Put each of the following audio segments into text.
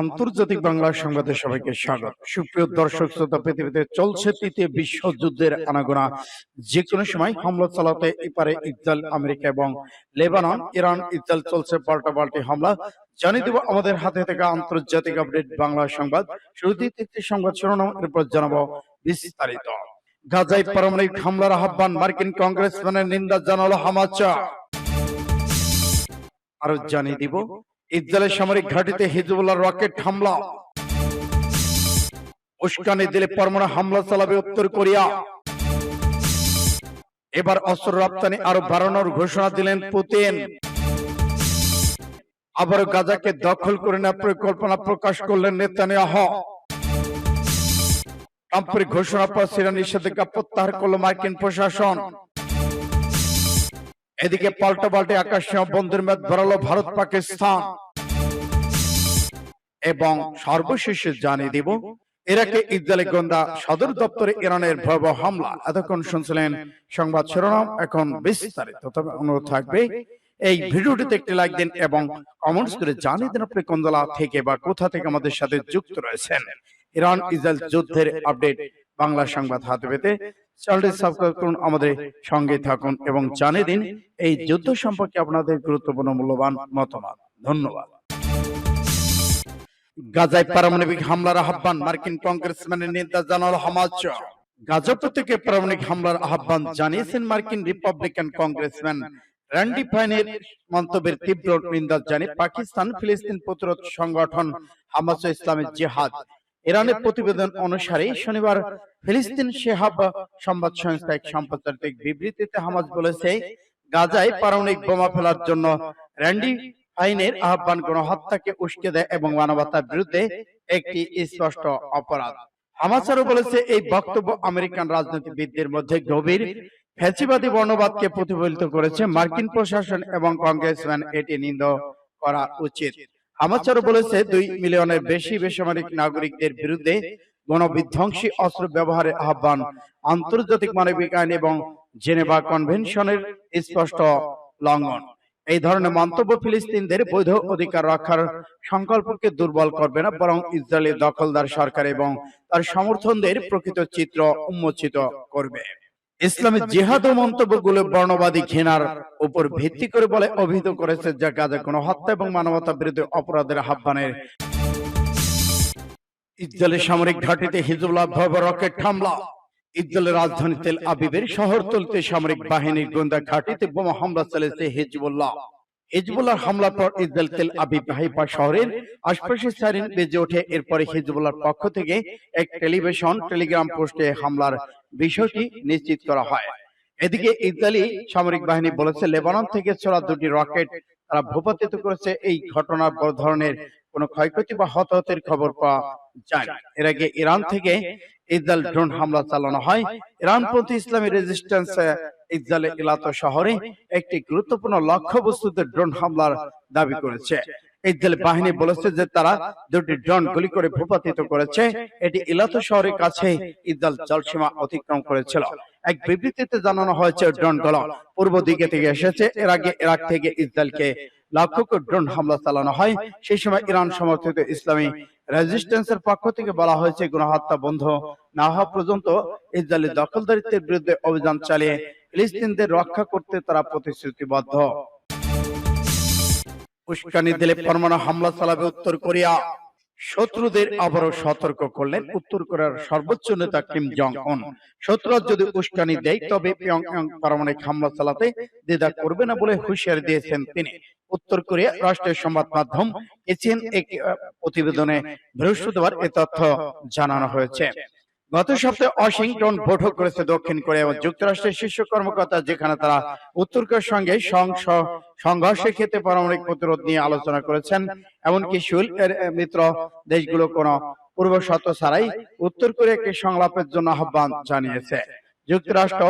আন্তর্জাতিক বাংলা সংবাদে সবাইকে স্বাগত। সুপ্রিয় দর্শক, শ্রোতা, পৃথিবীতে চলছে তৃতীয় বিশ্বযুদ্ধের আনাগোনা। যে কোনো সময় হামলা চালাতে এপারে ইসরায়েল, আমেরিকা এবং লেবানন, ইরান, ইসরায়েল চলছে পাল্টা পাল্টি হামলা। জানিয়ে দেব আমাদের হাতে থেকে আন্তর্জাতিক আপডেট বাংলা সংবাদ। শুরুতেই তৃতীয় সংবাদ শিরোনাম, এরপর জানাব বিস্তারিত। গাজায় পারমাণবিক হামলার আহ্বান, মার্কিন কংগ্রেসম্যানের নিন্দা জানালো হামাচা। আরও জানিয়ে দিব ইসরায়েলের সামরিক ঘাঁটিতে হিজবুল্লাহ রকেট হামলা। উস্কানি দিলে পরমাণু হামলা চালাবে উত্তর কোরিয়া। এবার অস্ত্র রপ্তানি আরও বাড়ানোর ঘোষণা দিলেন পুতিন। আবারও গাজাকে দখল করে নেওয়ার পরিকল্পনা প্রকাশ করলেন নেতানিয়াহ। ট্রাম্পের ঘোষণার পর সিরিয়া নিষেধাজ্ঞা প্রত্যাহার করল মার্কিন প্রশাসন। এদিকে পাল্টা পাল্টে আকাশ সীমা বন্ধের মেয়াদ বাড়ালো ভারত পাকিস্তান এবং সর্বশেষে জানিয়ে দিব ইরাকে ইসরায়েলি গোয়েন্দা সদর দপ্তরে ইরানের ভয়াবহ হামলা। এতক্ষণ শুনছিলেন সংবাদ শিরোনাম। এখন বিস্তারিত। তবে অনুরোধ থাকবে এই ভিডিওটিতে একটি লাইক দিন এবং কমেন্টস করে জানিয়ে দিন আপনি কোন জেলা থেকে বা কোথা থেকে আমাদের সাথে যুক্ত রয়েছেন? ইরান ইসরায়েল যুদ্ধের আপডেট বাংলা সংবাদ হাতে পেতে চ্যানেলটি সাবস্ক্রাইব করুন আমাদের সঙ্গে থাকুন এবং জানিয়ে দিন এই যুদ্ধ সম্পর্কে আপনাদের গুরুত্বপূর্ণ মূল্যবান মতামত ধন্যবাদ গাজায় পারমাণবিক হামলার আহ্বান মার্কিন কংগ্রেসম্যানের নেতা জানাল হামাজ গাজা উপত্যকায় পারমাণবিক হামলার আহ্বান জানিয়েছেন মার্কিন রিপাবলিকান কংগ্রেসম্যান র্যান্ডি ফাইনের মন্তব্যের তীব্র নিন্দা জানিয়ে পাকিস্তান ফিলিস্তিন প্রতিরোধ সংগঠন হামাস ও ইসলামের জিহাদ। ইরানের প্রতিবেদন অনুসারে শনিবার ফিলিস্তিন শেহাব সংবাদ সংস্থা এক সম্প্রচারিত বিবৃতিতে হামাজ বলেছে গাজায় পারমাণবিক বোমা ফেলার জন্য র্যান্ডি আইনের আহ্বান গণহত্যাকে উস্কে দেয় এবং মানবতার বিরুদ্ধে একটি স্পষ্ট অপরাধ। হামাস আরও বলেছে এই বক্তব্য আমেরিকান রাজনীতিবিদদের মধ্যে গভীর ফ্যাসিবাদী বর্ণবাদকে প্রতিফলিত করেছে মার্কিন প্রশাসন এবং কংগ্রেসম্যান এটি নিন্দ করা উচিত। হামাস আরও বলেছে দুই মিলিয়নের বেশি বেসামরিক নাগরিকদের বিরুদ্ধে গণবিধ্বংসী অস্ত্র ব্যবহারের আহ্বান আন্তর্জাতিক মানবিক আইন এবং জেনেভা কনভেনশনের স্পষ্ট লঙ্ঘন। এই ধরনের মন্তব্য ফিলিস্তিনদের বৈধ অধিকার রক্ষার সংকল্পকে দুর্বল করবে না, বরং ইসরায়েলি দখলদার সরকার এবং তার সমর্থনদের প্রকৃত চিত্র উন্মোচিত করবে। ইসলামী জিহাদ ও মন্তব্যগুলো বর্ণবাদী ঘৃণার উপর ভিত্তি করে বলে অভিহিত করেছে যা গাজা কোনো হত্যা এবং মানবতা বিরুদ্ধে অপরাধের আহ্বানের ইসরায়েলের সামরিক ঘাটিতে হিজবুল্লাহ রকেট হামলা। ইসরায়েলের রাজধানী তেল আবিবের শহরতলিতে সামরিক বাহিনীর গোয়েন্দা ঘাঁটিতে বোমা হামলা চালিয়েছে হিজবুল্লাহ। হিজবুল্লাহ হামলার পর ইসরায়েল তেল আবিব হাইফা শহরের আশপাশে সাইরেন বেজে ওঠে। এরপরে হিজবুল্লাহর পক্ষ থেকে এক টেলিভিশন টেলিগ্রাম পোস্টে হামলার বিষয়টি নিশ্চিত করা হয়। এদিকে ইসরায়েলি সামরিক বাহিনী বলেছে, লেবানন থেকে ছোড়া দুটি রকেট তারা ভূপাতিত করেছে। এই ঘটনার বড় ধরনের কোনো ক্ষয়ক্ষতি বা হতাহতের খবর পাওয়া যায় এর আগে ইরান থেকে ইসরায়েল ড্রোন হামলা চালানো হয়। ইরান প্রতি ইসলামী রেজিস্ট্যান্স ইসরায়েলের ইলাতো শহরে একটি গুরুত্বপূর্ণ লক্ষ্যবস্তুতে ড্রোন হামলার দাবি করেছে। ইসরায়েল বাহিনী বলেছে যে তারা দুটি ড্রোন গুলি করে ভূপাতিত করেছে। এটি ইলাতো শহরের কাছে ইসরায়েল জলসীমা অতিক্রম করেছিল। এক বিবৃতিতে জানানো হয়েছে, ড্রোনগুলো পূর্ব দিকে থেকে এসেছে। এর আগে ইরাক থেকে ইসরায়েলকে লক্ষ্য করে ড্রোন হামলা চালানো হয়। সেই সময় ইরান সমর্থিত ইসলামী রেজিস্ট্যান্সের পক্ষ থেকে বলা হয়েছে গণহত্যা বন্ধ না হওয়া পর্যন্ত ইসরায়েলি দখলদারিত্বের বিরুদ্ধে অভিযান চালিয়ে ফিলিস্তিনদের রক্ষা করতে তারা প্রতিশ্রুতিবদ্ধ। উস্কানি দিলে পরমাণু হামলা চালাবে উত্তর কোরিয়া। শত্রুদের আবারও সতর্ক করলেন উত্তর কোরিয়ার সর্বোচ্চ নেতা কিম জং উন। শত্রুরা যদি উস্কানি দেয় তবে পিয়ংইয়ং পারমাণবিক হামলা চালাতে দ্বিধা করবে না বলে হুঁশিয়ারি দিয়েছেন তিনি উত্তর কোরিয়া রাষ্ট্রীয় সংবাদ মাধ্যম এচিএন এক প্রতিবেদনে বৃহস্পতিবার এ তথ্য জানানো হয়েছে। গত সপ্তাহে ওয়াশিংটন বৈঠক করেছে দক্ষিণ কোরিয়া এবং যুক্তরাষ্ট্রের শীর্ষ কর্মকর্তা, যেখানে তারা উত্তর কোরিয়ার সঙ্গে সংঘর্ষের ক্ষেত্রে পারমাণবিক প্রতিরোধ নিয়ে আলোচনা করেছেন। এমনকি শুল এর মিত্র দেশগুলো কোনো পূর্ব শর্ত ছাড়াই উত্তর কোরিয়াকে সংলাপের জন্য আহ্বান জানিয়েছে। যুক্তরাষ্ট্র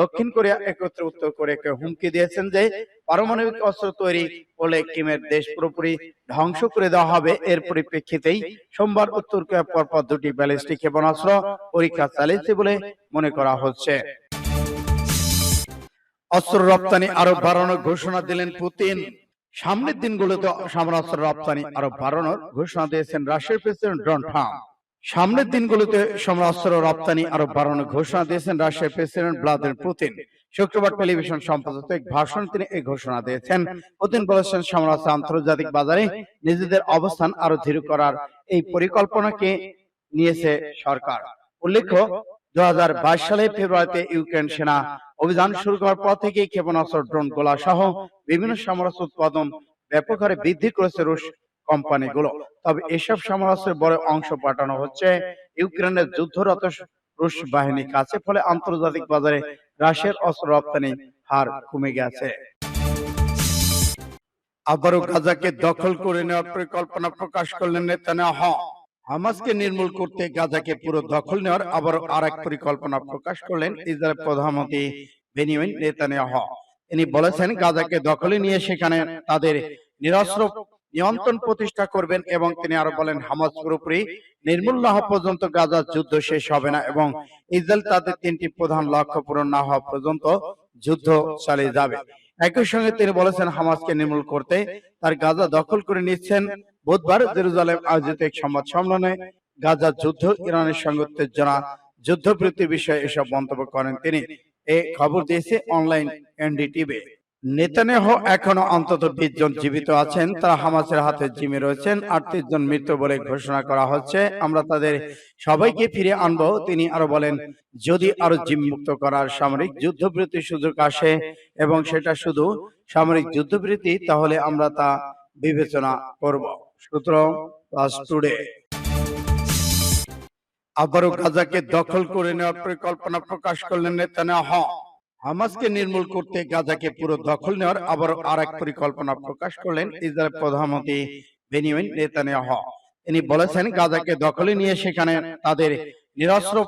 দক্ষিণ কোরিয়া একত্রে উত্তর কোরিয়াকে হুমকি দিয়েছেন যে পারমাণবিক অস্ত্র তৈরি হলে কিমের দেশ পুরোপুরি ধ্বংস করে দেওয়া হবে। এর পরিপ্রেক্ষিতেই সোমবার উত্তর কোরিয়া পরপর দুটি ব্যালিস্টিক ক্ষেপণাস্ত্র পরীক্ষা চালিয়েছে বলে মনে করা হচ্ছে। অস্ত্র রপ্তানি আরও বাড়ানোর ঘোষণা দিলেন পুতিন। সামনের দিনগুলোতে সমরাস্ত্র রপ্তানি আরও বাড়ানোর ঘোষণা দিয়েছেন রাশিয়ার প্রেসিডেন্ট ডোনাল্ড ট্রাম্প। সামনের দিনগুলোতে সমরাস্ত্র রপ্তানি আরও বাড়ানোর ঘোষণা দিয়েছেন রাশিয়ার প্রেসিডেন্ট ভ্লাদিমির পুতিন। শুক্রবার টেলিভিশন সম্প্রচারিত এক ভাষণ তিনি এই ঘোষণা দিয়েছেন। পুতিন বলেছেন সমরাস্ত্র আন্তর্জাতিক বাজারে নিজেদের অবস্থান আরও ধীর করার এই পরিকল্পনাকে নিয়েছে সরকার। উল্লেখ্য দু হাজার বাইশ সালে ফেব্রুয়ারিতে ইউক্রেন সেনা অভিযান শুরু করার পর থেকে ক্ষেপণাস্ত্র ড্রোন গোলা সহ বিভিন্ন সমরাস্ত্র উৎপাদন ব্যাপক হারে বৃদ্ধি করেছে রুশ কোম্পানিগুলো। তবে এসব সমরাস্ত্রের বড় অংশ পাঠানো হচ্ছে ইউক্রেনের যুদ্ধরত রুশ বাহিনীর কাছে ফলে আন্তর্জাতিক বাজারে রাশিয়ার অস্ত্র রপ্তানি হার কমে গেছে। আবারও গাজাকে দখল করে নেওয়ার পরিকল্পনা প্রকাশ করলেন নেতানিয়াহু। হামাসকে নির্মূল করতে গাজাকে পুরো দখল নেওয়ার আবারও আর এক পরিকল্পনা প্রকাশ করলেন ইসরায়েল প্রধানমন্ত্রী বেনিয়ামিন নেতানিয়াহু। তিনি বলেছেন গাজাকে দখলে নিয়ে সেখানে তাদের নিরস্ত্র নিয়ন্ত্রণ প্রতিষ্ঠা করবেন এবং তিনি আরও বলেন, হামাস পুরোপুরি নির্মূল না হওয়া পর্যন্ত গাজার যুদ্ধ শেষ হবে না এবং ইসরায়েল তাদের তিনটি প্রধান লক্ষ্য পূরণ না হওয়া পর্যন্ত যুদ্ধ চালিয়ে যাবে। একই সঙ্গে তিনি বলেছেন, হামাসকে নির্মূল করতে তার গাজা দখল করে নিচ্ছেন। বুধবার জেরুজালেম আয়োজিত এক সংবাদ সম্মেলনে গাজার যুদ্ধ, ইরানের সঙ্গে উত্তেজনা যুদ্ধবৃত্তি বিষয়ে এসব মন্তব্য করেন তিনি। এ খবর দিয়েছে অনলাইন এনডিটিভি। নেতানিয়াহু এখনও অন্তত বিশ জন জীবিত আছেন। তারা হামাসের হাতে জিমে রয়েছেন। আটত্রিশ জন মৃত্যু বলে ঘোষণা করা হচ্ছে। আমরা তাদের সবাইকে ফিরে আনব। তিনি আরও বলেন, যদি আরও জিম মুক্ত করার সামরিক যুদ্ধবৃত্তির সুযোগ আসে এবং সেটা শুধু সামরিক যুদ্ধবৃত্তি তাহলে আমরা তা বিবেচনা করব। সূত্র টুডে। আবারও গাজাকে দখল করে নেওয়ার পরিকল্পনা প্রকাশ করলেন নেতানিয়াহু হামাসকে নির্মূল করতে গাজাকে পুরো দখল নেওয়ার আবারও আর এক পরিকল্পনা প্রকাশ করলেন ইসরায়েল প্রধানমন্ত্রী বেনিয়ামিন নেতানিয়াহু। তিনি বলেছেন গাজাকে দখলে নিয়ে সেখানে তাদের নিরস্ত্র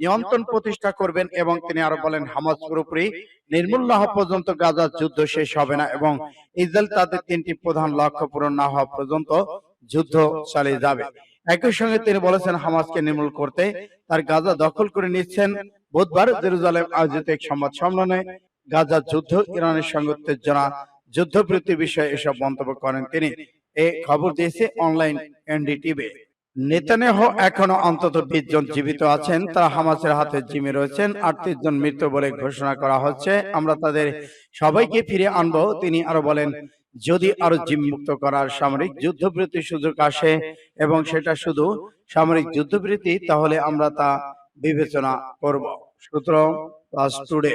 নিয়ন্ত্রণ প্রতিষ্ঠা করবেন এবং তিনি আরও বলেন হামাস পুরোপুরি নির্মূল না হওয়া পর্যন্ত গাজার যুদ্ধ শেষ হবে না এবং ইসরায়েল তাদের তিনটি প্রধান লক্ষ্য পূরণ না হওয়া পর্যন্ত যুদ্ধ চালিয়ে যাবে। একই সঙ্গে তিনি বলেছেন হামাসকে নির্মূল করতে তার গাজা দখল করে নিচ্ছেন বুধবার জেরুজালেম আয়োজিত এক সংবাদ সম্মেলনে গাজার যুদ্ধ ইরানের সঙ্গে উত্তেজনা যুদ্ধবৃত্তি বিষয়ে এসব মন্তব্য করেন তিনি। এ খবর দিয়েছে অনলাইন এনডিটিভি। নেতানেহ এখনও অন্তত বিশ জন জীবিত আছেন। তারা হামাসের হাতে জিমে রয়েছেন। আটত্রিশ জন মৃত বলে ঘোষণা করা হচ্ছে। আমরা তাদের সবাইকে ফিরে আনব। তিনি আরও বলেন যদি আরও জিম মুক্ত করার সামরিক যুদ্ধবৃত্তির সুযোগ আসে এবং সেটা শুধু সামরিক যুদ্ধবৃত্তি তাহলে আমরা তা বিবেচনা করব। সুতরাং ক্লাস টুডে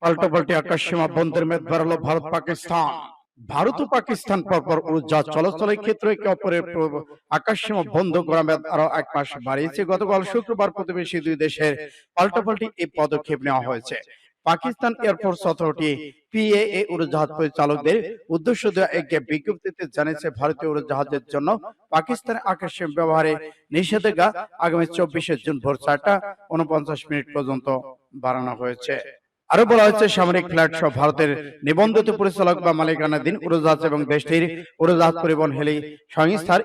পাল্টাপাল্টি আকাশ সীমা বন্ধের মেদ বাড়ালো ভারত পাকিস্তান। ভারত ও পাকিস্তান পরপর উর্জা চলাচলের ক্ষেত্রে একে অপরের প্র- আকাশ সীমা বন্ধ করা মেয়াদ আরও এক মাস বাড়িয়েছে। গতকাল শুক্রবার প্রতিবেশী দুই দেশের পাল্টাপাল্টি এই পদক্ষেপ নেওয়া হয়েছে। পাকিস্তান এয়ারফোর্স অথরিটি পিএএ উড়োজাহাজ পরিচালকদের উদ্দেশ্য দেওয়া এক বিজ্ঞপ্তিতে জানিয়েছে ভারতীয় উড়োজাহাজের জন্য পাকিস্তানের আকাশে ব্যবহারে নিষেধাজ্ঞা আগামী চব্বিশে জুন ভোর চারটা উনপঞ্চাশ মিনিট পর্যন্ত বাড়ানো হয়েছে। আরও বলা হয়েছে সামরিক ফ্ল্যাট সহ ভারতের নিবন্ধিত পরিচালক বা মালিকানাধীন উড়োজাহাজ এবং দেশটির উড়োজাহাজ পরিবহন হেলি সংস্থার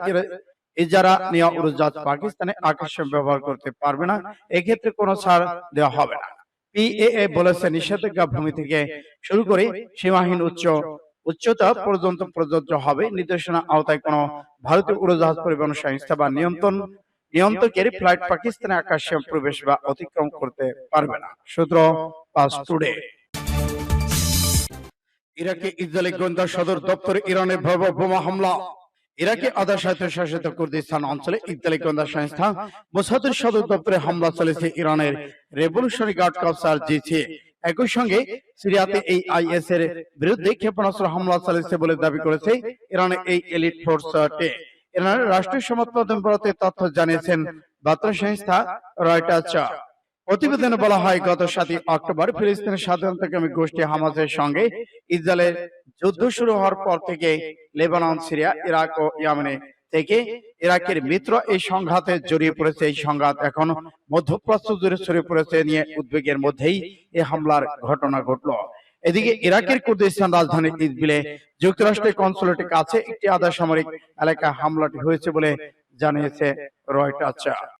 ইজারা নেওয়া উড়োজাহাজ পাকিস্তানে আকাশে ব্যবহার করতে পারবে না। এক্ষেত্রে কোনো ছাড় দেওয়া হবে না পিএএ বলেছে নিষেধাজ্ঞা ভূমি থেকে শুরু করে সীমাহীন উচ্চ উচ্চতা পর্যন্ত প্রযোজ্য হবে। নির্দেশনা আওতায় কোনো ভারতীয় উড়োজাহাজ পরিবহন সংস্থা বা নিয়ন্ত্রণ নিয়ন্ত্রকের ফ্লাইট পাকিস্তানে আকাশে প্রবেশ বা অতিক্রম করতে পারবে না। সূত্র পাস টুডে। ইরাকে ইসরায়েলি গোয়েন্দা সদর দপ্তরে ইরানের ভয়াবহ বোমা হামলা। ইরাকে আধা স্বায়ত্তশাসিত কুর্দিস্তান অঞ্চলে ইসরায়েলি গোয়েন্দা সংস্থা মোসাদের সদর দপ্তরে হামলা চলেছে ইরানের রেভলিউশনারি গার্ড কপসার জিছে একই সঙ্গে সিরিয়াতে এই আইএস এর বিরুদ্ধে ক্ষেপণাস্ত্র হামলা চালিয়েছে বলে দাবি করেছে ইরানের এই এলিট ফোর্স ইরানের রাষ্ট্রীয় সংবাদ মাধ্যম তথ্য জানিয়েছেন বার্তা সংস্থা রয়টার্স। প্রতিবেদনে বলা হয়, গত সাতই অক্টোবর ফিলিস্তিনের স্বাধীনতাকামী গোষ্ঠী হামাসের সঙ্গে ইসরায়েলের যুদ্ধ শুরু হওয়ার পর থেকে লেবানন, সিরিয়া, ইরাক ও ইয়েমেনে থেকে ইরাকের মিত্র এই সংঘাতে জড়িয়ে পড়েছে। এই সংঘাত এখন মধ্যপ্রাচ্য জুড়ে ছড়িয়ে পড়েছে, নিয়ে উদ্বেগের মধ্যেই এই হামলার ঘটনা ঘটলো। এদিকে ইরাকের কুর্দিস্তান রাজধানী ইসবিলে যুক্তরাষ্ট্রের কনসুলেটের কাছে একটি আধা সামরিক এলাকা হামলাটি হয়েছে বলে জানিয়েছে রয়টার্স